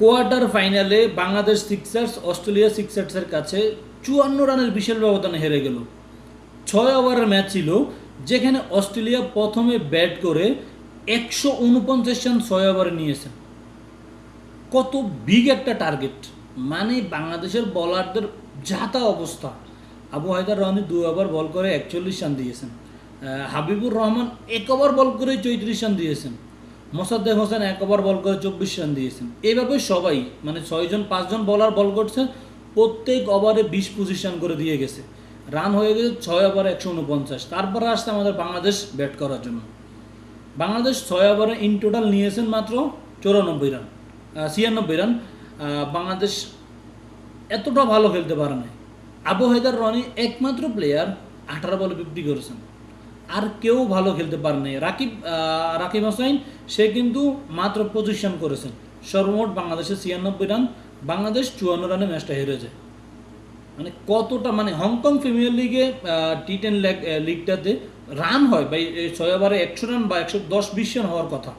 Quarter ফাইনালে Bangladesh sixers Australia সিক্সার্সের কাছে চুয়ান্ন রানের বিশাল ব্যবধানে হেরে গেল। ছয় ওভারের ম্যাচ ছিল, যেখানে অস্ট্রেলিয়া প্রথমে ব্যাট করে একশো উনপঞ্চাশ রান ছয় ওভারে নিয়েছেন। কত বিগ একটা টার্গেট মানে বাংলাদেশের বলারদের যাতা অবস্থা। আবু হায়দার রহমান দু ওভার বল করে একচল্লিশ রান দিয়েছেন। হাবিবুর রহমান এক ওভার বল করে চৌত্রিশ রান দিয়েছেন। মোসাদ্দেক হোসেন এক ওভার বল করে চব্বিশ রান দিয়েছেন। এইভাবে সবাই মানে ছয়জন, পাঁচজন বলার বল করছে, প্রত্যেক ওভারে বিশ, পঁচিশ রান করে দিয়ে গেছে। রান হয়ে গেছে ছয় ওভারে একশো উনপঞ্চাশ। তারপরে আসছে আমাদের বাংলাদেশ ব্যাট করার জন্য। বাংলাদেশ ছয় ওভারে ইন টোটাল নিয়েছেন মাত্র চৌরানব্বই রান ছিয়ানব্বই রান। বাংলাদেশ এতটা ভালো খেলতে পারে নাই। আবু হায়দার রনি একমাত্র প্লেয়ার আঠারো বলে ফিফটি করেছেন। আর কেউ ভালো খেলতে পারে নাই। রাকিব রাকিব হোসাইন সে কিন্তু মাত্র পঁচিশ রান করেছেন। সর্বমোট বাংলাদেশের ছিয়ানব্বই রান, বাংলাদেশ চুয়ান্ন রানে ম্যাচটা হেরেছে মানে কতটা মানে হংকং প্রিমিয়ার লিগে টি টেন লিগটাতে রান হয় বা ছয় ওভারে একশো রান বা একশো দশ, বিশ রান হওয়ার কথা।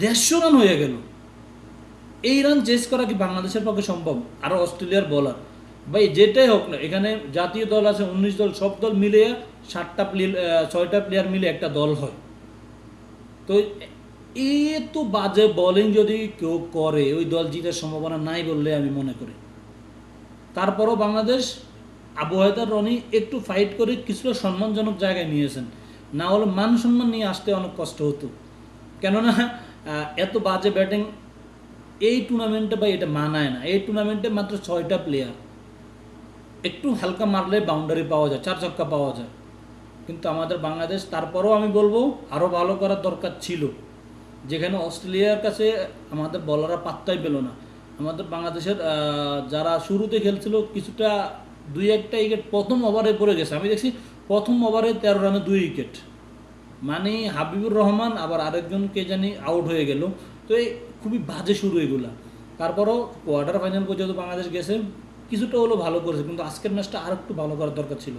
দেড়শো রান হয়ে গেল। এই রান চেস করা কি বাংলাদেশের পক্ষে সম্ভব? আর অস্ট্রেলিয়ার বলার ভাই, যেটাই হোক না, এখানে জাতীয় দল আছে, উনিশ দল, সব দল মিলে সাতটা প্লেয়ার ছয়টা প্লেয়ার মিলে একটা দল হয়। তো এ তো বাজে বোলিং যদি কেউ করে, ওই দল জিতার সম্ভাবনা নাই বললে আমি মনে করি। তারপরও বাংলাদেশ, আবু রনি একটু ফাইট করে কিছুটা সম্মানজনক জায়গায় নিয়েছেন। না হলে মান সম্মান নিয়ে আসতে অনেক কষ্ট হতো। কেননা এত বাজে ব্যাটিং এই টুর্নামেন্টে বা এটা মানায় না। এই টুর্নামেন্টে মাত্র ছয়টা প্লেয়ার একটু হালকা মারলে বাউন্ডারি পাওয়া যায়, চার ছক্কা পাওয়া যায়। কিন্তু আমাদের বাংলাদেশ, তারপরও আমি বলব আরও ভালো করার দরকার ছিল। যেখানে অস্ট্রেলিয়ার কাছে আমাদের বলাররা পাত্তাই পেল না। আমাদের বাংলাদেশের যারা শুরুতে খেলছিল, কিছুটা দুই একটা উইকেট প্রথম ওভারে পড়ে গেছে। আমি দেখছি প্রথম ওভারে তেরো রানে দুই উইকেট মানে হাবিবুর রহমান আবার আরেকজন কে জানি আউট হয়ে গেল। তো এই খুবই বাজে শুরু এগুলা। তারপরও কোয়ার্টার ফাইনাল পর্যন্ত বাংলাদেশ গেছে। কিছুটা হলো ভালো করেছে কিন্তু আজকের ম্যাচটা আর একটু ভালো করার দরকার ছিল।